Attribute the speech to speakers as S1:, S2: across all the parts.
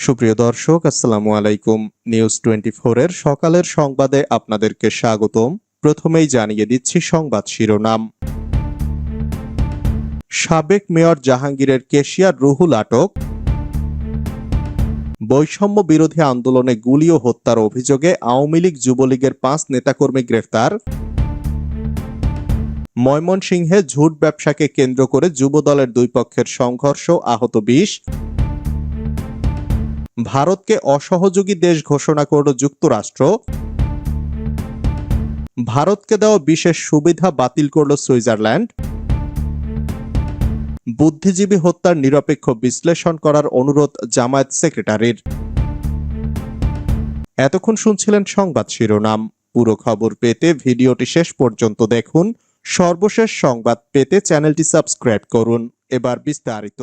S1: সুপ্রিয় দর্শক, আসসালামু আলাইকুম। নিউজ টোয়েন্টি এর সকালের সংবাদে আপনাদেরকে স্বাগতম। প্রথমেই জানিয়ে দিচ্ছি সংবাদ শিরোনাম। সাবেক মেয়র জাহাঙ্গীরের কেশিয়ার রুহুল আটক। বৈষম্য বিরোধী আন্দোলনে গুলি ও হত্যার অভিযোগে আওয়ামী লীগ যুবলীগের পাঁচ নেতাকর্মী গ্রেফতার। ময়মনসিংহে ঝুট ব্যবসাকে কেন্দ্র করে যুবদলের দুই পক্ষের সংঘর্ষ, আহত বিশ। ভারতকে অসহযোগী দেশ ঘোষণা করল যুক্তরাষ্ট্র। ভারতকে দেওয়া বিশেষ সুবিধা বাতিল করল সুইজারল্যান্ড। বুদ্ধিজীবী হত্যার নিরপেক্ষ বিশ্লেষণ করার অনুরোধ জামায়াত সেক্রেটারির। এতক্ষণ শুনছিলেন সংবাদ শিরোনাম। পুরো খবর পেতে ভিডিওটি শেষ পর্যন্ত দেখুন। সর্বশেষ সংবাদ পেতে চ্যানেলটি সাবস্ক্রাইব করুন। এবার বিস্তারিত।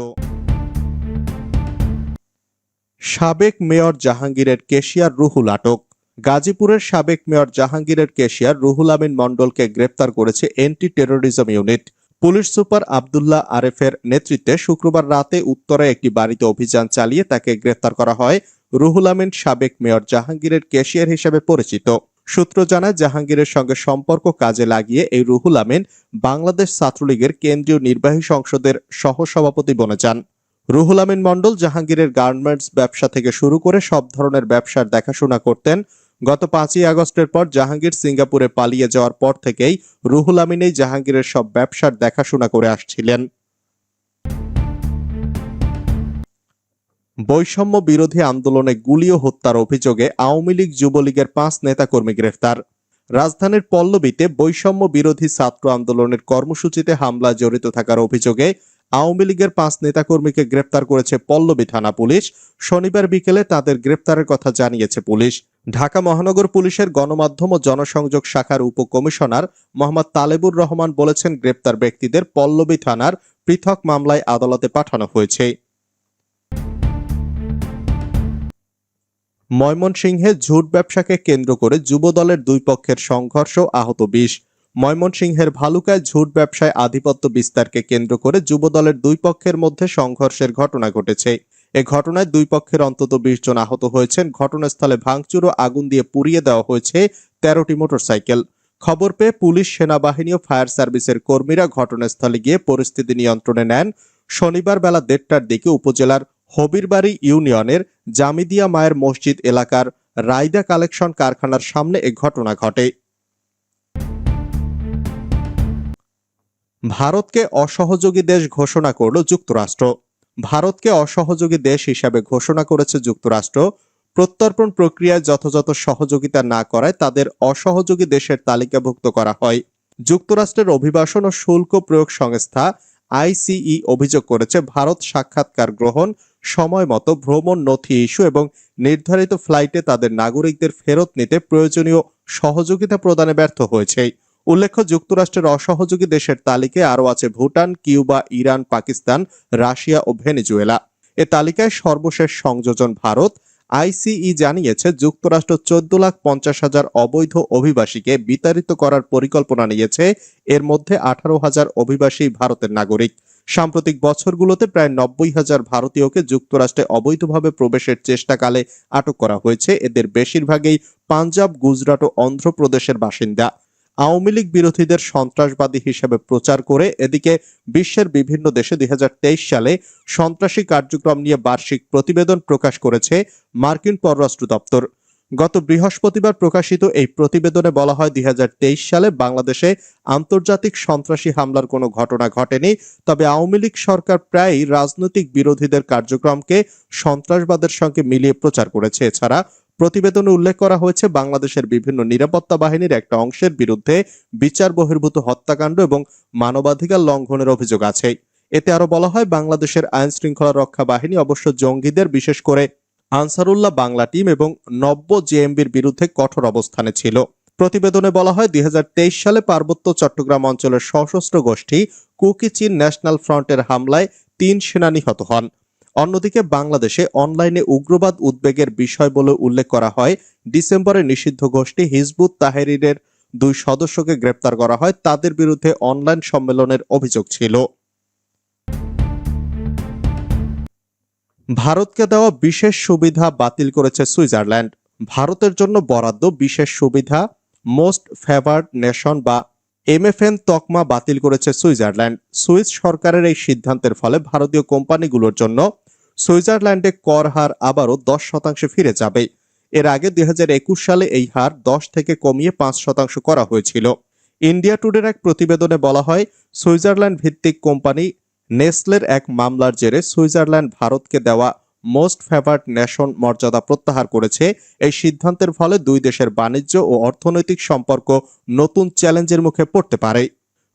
S1: সাবেক মেয়র জাহাঙ্গীরের কেশিয়ার রুহুল আটক। গাজীপুরের সাবেক মেয়র জাহাঙ্গীরের কেশিয়ার রুহুল আমিন মণ্ডলকে গ্রেপ্তার করেছে anti terrorism unit police super Abdullah আরেফের নেতৃত্বে শুক্রবার রাতে উত্তরে একটি বাড়িতে অভিযান চালিয়ে তাকে গ্রেপ্তার করা হয় রুহুল আমিন সাবেক মেয়র জাহাঙ্গীরের কেশিয়ার হিসেবে পরিচিত। সূত্র জানায়, জাহাঙ্গীরের সঙ্গে সম্পর্ক কাজে লাগিয়ে এই রুহুল আমিন বাংলাদেশ ছাত্রলীগের কেন্দ্রীয় নির্বাহী সংসদের সহসভাপতি বনে যান। রুহুল আমিন মণ্ডল জাহাঙ্গীরের গার্মেন্টস ব্যবসা থেকে শুরু করে সব ধরনের ব্যবসার দেখাশোনা করতেন। গত পাঁচই আগস্টের পর জাহাঙ্গীর সিঙ্গাপুরে পালিয়ে যাওয়ার পর থেকেই রুহুল আমিনেই জাহাঙ্গীরের সব ব্যবসার দেখাশোনা করে আসছিলেন। বৈষম্য বিরোধী আন্দোলনে গুলি ও হত্যার অভিযোগে আওয়ামী লীগ যুবলীগের পাঁচ নেতাকর্মী গ্রেফতার। রাজধানীর পল্লবীতে বৈষম্য বিরোধী ছাত্র আন্দোলনের কর্মসূচিতে হামলা জড়িত থাকার অভিযোগে আওয়ামী লীগের পাঁচ নেতাকর্মীকে গ্রেপ্তার করেছে পল্লবী থানা পুলিশ। শনিবার বিকেলে তাদের গ্রেপ্তারের কথা জানিয়েছে পুলিশ। ঢাকা মহানগর পুলিশের গণমাধ্যম ও জনসংযোগ শাখার উপকমিশনার মোহাম্মদ তালেবুর রহমান বলেছেন, গ্রেপ্তার ব্যক্তিদের পল্লবী থানার পৃথক মামলায় আদালতে পাঠানো হয়েছে। ময়মনসিংহে ঝুট ব্যবসাকে কেন্দ্র করে যুবদলের দুই পক্ষের সংঘর্ষ আহত বিশ। ময়মনসিংহের ভালুকায় ঝুট ব্যবসায় আধিপত্য বিস্তারকে কেন্দ্র করে যুবদলের দুই পক্ষের মধ্যে সংঘর্ষের ঘটনা ঘটেছে। এ ঘটনায় দুই পক্ষের অন্তত বিশ জন আহত হয়েছেন। ঘটনাস্থলে ভাঙচুর ও আগুন দিয়ে পুড়িয়ে দেওয়া হয়েছে তেরোটি মোটরসাইকেল। খবর পেয়ে পুলিশ, সেনাবাহিনী ও ফায়ার সার্ভিসের কর্মীরা ঘটনাস্থলে গিয়ে পরিস্থিতি নিয়ন্ত্রণে নেন। শনিবার বেলা দেড়টার দিকে উপজেলার হবিরবাড়ি ইউনিয়নের জামিদিয়া মায়ের মসজিদ এলাকার রায়দা কালেকশন কারখানার সামনে এ ঘটনা ঘটে। ভারতকে অসহযোগী দেশ ঘোষণা করল যুক্তরাষ্ট্র। ভারতকে অসহযোগী দেশ হিসাবে ঘোষণা করেছে যুক্তরাষ্ট্র। প্রত্যর্পণ প্রক্রিয়ায় যথাযথ সহযোগিতা না করায় তাদের অসহযোগী দেশের তালিকাভুক্ত করা হয়। যুক্তরাষ্ট্রের অভিবাসন ও শুল্ক প্রয়োগ সংস্থা আইসিই অভিযোগ করেছে, ভারত সাক্ষাৎকার গ্রহণ সময় মতো ভ্রমণ নথি ইস্যু এবং নির্ধারিত ফ্লাইটে তাদের নাগরিকদের ফেরত নিতে প্রয়োজনীয় সহযোগিতা প্রদানে ব্যর্থ হয়েছে। উল্লেখ্য, যুক্তরাষ্ট্রের অসহযোগী দেশের তালিকায় আরও আছে Bhutan, Cuba, Iran, Pakistan, Russia ও ভেনেজুয়েলা। এ তালিকায় সর্বশেষ সংযোজন ভারত। আইসিই জানিয়েছে, যুক্তরাষ্ট্র চোদ্দ লাখ পঞ্চাশ হাজার অবৈধ অভিবাসীকে বিতাড়িত করার পরিকল্পনা নিয়েছে। এর মধ্যে আঠারো হাজার অভিবাসী ভারতের নাগরিক। সাম্প্রতিক বছরগুলোতে প্রায় নব্বই হাজার ভারতীয়কে যুক্তরাষ্ট্রে অবৈধভাবে প্রবেশের চেষ্টাকালে আটক করা হয়েছে। এদের বেশিরভাগই পাঞ্জাব, গুজরাট ও অন্ধ্রপ্রদেশের বাসিন্দা। আওয়ামী লীগ বিরোধীদের সন্ত্রাসবাদী হিসেবে প্রচার করে এদিকে বিশ্বের বিভিন্ন দেশে দুই সালে সন্ত্রাসী কার্যক্রম নিয়ে বার্ষিক প্রতিবেদন প্রকাশ করেছে মার্কিন পররাষ্ট্র দপ্তর। গত বৃহস্পতিবার প্রকাশিত এই প্রতিবেদনে বলা হয়, দুই হাজার তেইশ সালে বাংলাদেশে আন্তর্জাতিক সন্ত্রাসী হামলার কোনো ঘটনা ঘটেনি, তবে আওয়ামী লীগ সরকার প্রায়ই রাজনৈতিক বিরোধীদের কার্যক্রমকে সন্ত্রাসবাদের সঙ্গে মিলিয়ে প্রচার করেছে। এছাড়া প্রতিবেদনে উল্লেখ করা হয়েছে, বাংলাদেশের বিভিন্ন নিরাপত্তা বাহিনীর একটা অংশের বিরুদ্ধে বিচার বহির্ভূত হত্যাকাণ্ড এবং মানবাধিকার লঙ্ঘনের অভিযোগ আছে। এতে আরও বলা হয়, বাংলাদেশের আইন শৃঙ্খলা রক্ষা বাহিনী অবশ্য জঙ্গিদের, বিশেষ করে আনসারুল্লাহ বাংলা টিম এবং নব্য জেএমবির বিরুদ্ধে কঠোর অবস্থানে ছিল। প্রতিবেদনে বলা হয়, দুই হাজার তেইশ সালে পার্বত্য চট্টগ্রাম অঞ্চলের সশস্ত্র গোষ্ঠী কুকি চীন ন্যাশনাল ফ্রন্টের হামলায় তিন সেনা নিহত হন। অন্যদিকে বাংলাদেশে অনলাইনে উগ্রবাদ উদ্বেগের বিষয় বলে উল্লেখ করা হয়। ডিসেম্বরে নিষিদ্ধ গোষ্ঠী হিজবুত তাহেরিরের দুই সদস্যকে গ্রেপ্তার করা হয়। তাদের বিরুদ্ধে অনলাইন সম্মেলনের অভিযোগ ছিল। ভারতকে দেওয়া বিশেষ সুবিধা বাতিল করেছে সুইজারল্যান্ড। ভারতের জন্য বরাদ্দ বিশেষ সুবিধা, মোস্ট ফেভার্ড নেশন বা এমএফএন তকমা বাতিল করেছে সুইজারল্যান্ড। সুইস সরকারের এই সিদ্ধান্তের ফলে ভারতীয় কোম্পানিগুলোর জন্য সুইজারল্যান্ডে কর হার আবারও দশ শতাংশে ফিরে যাবে। এর আগে দুই হাজার একুশ সালে এই হার দশ থেকে কমিয়ে পাঁচ শতাংশ করা হয়েছিল। ইন্ডিয়া টুডের এক প্রতিবেদনে বলা হয়, সুইজারল্যান্ড ভিত্তিক কোম্পানি নেসলের এক মামলার জেরে সুইজারল্যান্ড ভারতকে দেওয়া মোস্ট ফেভার্ড নেশন মর্যাদা প্রত্যাহার করেছে। এই সিদ্ধান্তের ফলে দুই দেশের বাণিজ্য ও অর্থনৈতিক সম্পর্ক নতুন চ্যালেঞ্জের মুখে পড়তে পারে।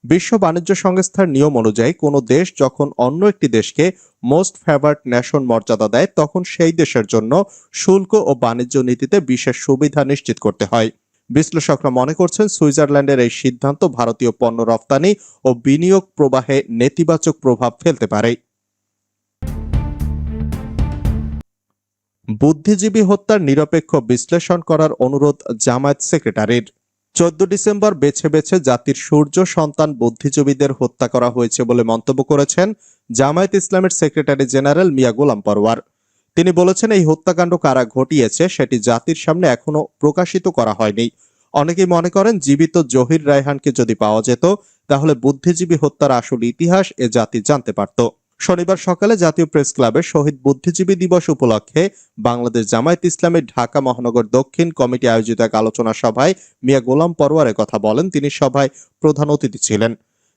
S1: বিশ্ব বাণিজ্য সংস্থার নিয়ম অনুযায়ী কোনো দেশ যখন অন্য একটি দেশকে মোস্ট ফেভার্ড ন্যাশন মর্যাদা দেয়, তখন সেই দেশের জন্য শুল্ক ও বাণিজ্য নীতিতে বিশেষ সুবিধা নিশ্চিত করতে হয়। বিশ্লেষকরা মনে করছেন, সুইজারল্যান্ডের এই সিদ্ধান্ত ভারতীয় পণ্য রপ্তানি ও বিনিয়োগ প্রবাহে নেতিবাচক প্রভাব ফেলতে পারে। বুদ্ধিজীবী হত্যার নিরপেক্ষ বিশ্লেষণ করার অনুরোধ জামায়াত সেক্রেটারির। চোদ্দ ডিসেম্বর বেছে বেছে জাতির সূর্য, সন্তান, বুদ্ধিজীবীদের হত্যা করা হয়েছে বলে মন্তব্য করেছেন জামায়াত ইসলামের সেক্রেটারি জেনারেল মিয়া গোলাম পরওয়ার। তিনি বলেছেন, এই হত্যাকাণ্ড কারা ঘটিয়েছে সেটি জাতির সামনে এখনও প্রকাশিত করা হয়নি। অনেকেই মনে করেন, জীবিত জহির রায়হানকে যদি পাওয়া যেত, তাহলে বুদ্ধিজীবী হত্যার আসল ইতিহাস এ জাতি জানতে পারত। শনিবার সকালে জাতীয় প্রেস ক্লাবে শহীদ বুদ্ধিজীবী দিবস উপলক্ষে বাংলাদেশ জামায়াত ইসলামের ঢাকা মহানগর দক্ষিণ কমিটি আয়োজিত এক আলোচনা সভায় মিয়া গোলাম পরোয়ারের কথা বলেন। তিনি সভায় প্রধান অতিথি ছিলেন।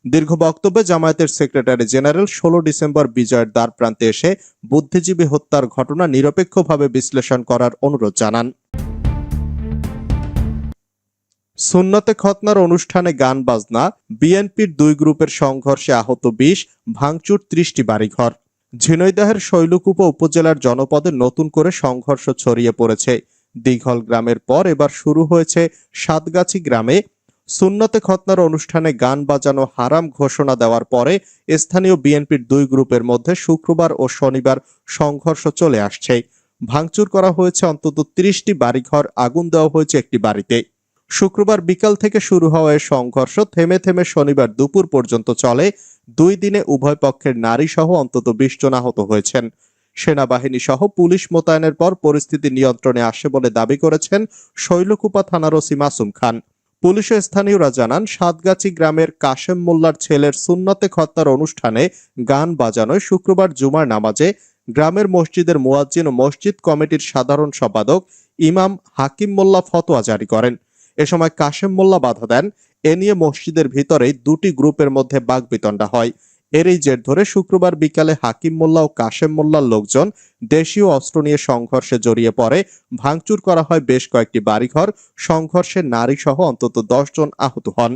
S1: দীর্ঘ বক্তব্যে জামায়াতের সেক্রেটারি জেনারেল ষোলো ডিসেম্বর বিজয়ের দ্বার প্রান্তে এসে বুদ্ধিজীবী হত্যার ঘটনা নিরপেক্ষভাবে বিশ্লেষণ করার অনুরোধ জানান। সুন্নতে খতনার অনুষ্ঠানে গান বাজনা, বিএনপির দুই গ্রুপের সংঘর্ষে আহত বিশ, ভাঙচুর ত্রিশটি বাড়িঘর। ঝিনৈদাহের শৈলকুপা উপজেলার জনপদে নতুন করে সংঘর্ষ ছড়িয়ে পড়েছে। দীঘল গ্রামের পর এবার শুরু হয়েছে সাতগাছি গ্রামে। সুন্নতে খতনার অনুষ্ঠানে গান বাজানো হারাম ঘোষণা দেওয়ার পরে স্থানীয় বিএনপির দুই গ্রুপের মধ্যে শুক্রবার ও শনিবার সংঘর্ষ চলে আসছে। ভাঙচুর করা হয়েছে অন্তত ত্রিশটি বাড়িঘর, আগুন দেওয়া হয়েছে একটি বাড়িতে। শুক্রবার বিকাল থেকে শুরু হওয়া এই সংঘর্ষ থেমে থেমে শনিবার দুপুর পর্যন্ত চলে। দুই দিনে উভয় পক্ষের নারী সহ অন্তত বিশ জন আহত হয়েছেন। সেনাবাহিনী সহ পুলিশ মোতায়েনের পর পরিস্থিতি নিয়ন্ত্রণে আসে বলে দাবি করেছেন শৈলকুপা থানার ওসি মাসুম খান। পুলিশ স্থানীয়রা জানান, সাতগাছি গ্রামের কাশেম মোল্লার ছেলের সুন্নতে খত্তার অনুষ্ঠানে গান বাজানোয় শুক্রবার জুমার নামাজে গ্রামের মসজিদের মোয়াজ্জিন ও মসজিদ কমিটির সাধারণ সম্পাদক ইমাম হাকিম মোল্লা ফতোয়া জারি করেন। এ সময় কাশেম মোল্লা বাধা দেন। এ নিয়ে মসজিদের ভিতরেই দুটি গ্রুপের মধ্যে বাগবিতণ্ডা হয়। এর এই জের ধরে শুক্রবার বিকালে হাকিম মোল্লা ও কাশেম মোল্লার লোকজন দেশীয় অস্ত্র নিয়ে সংঘর্ষে জড়িয়ে পড়ে। ভাঙচুর করা হয় বেশ কয়েকটি বাড়িঘর। সংঘর্ষে নারী সহ অন্তত জন আহত হন।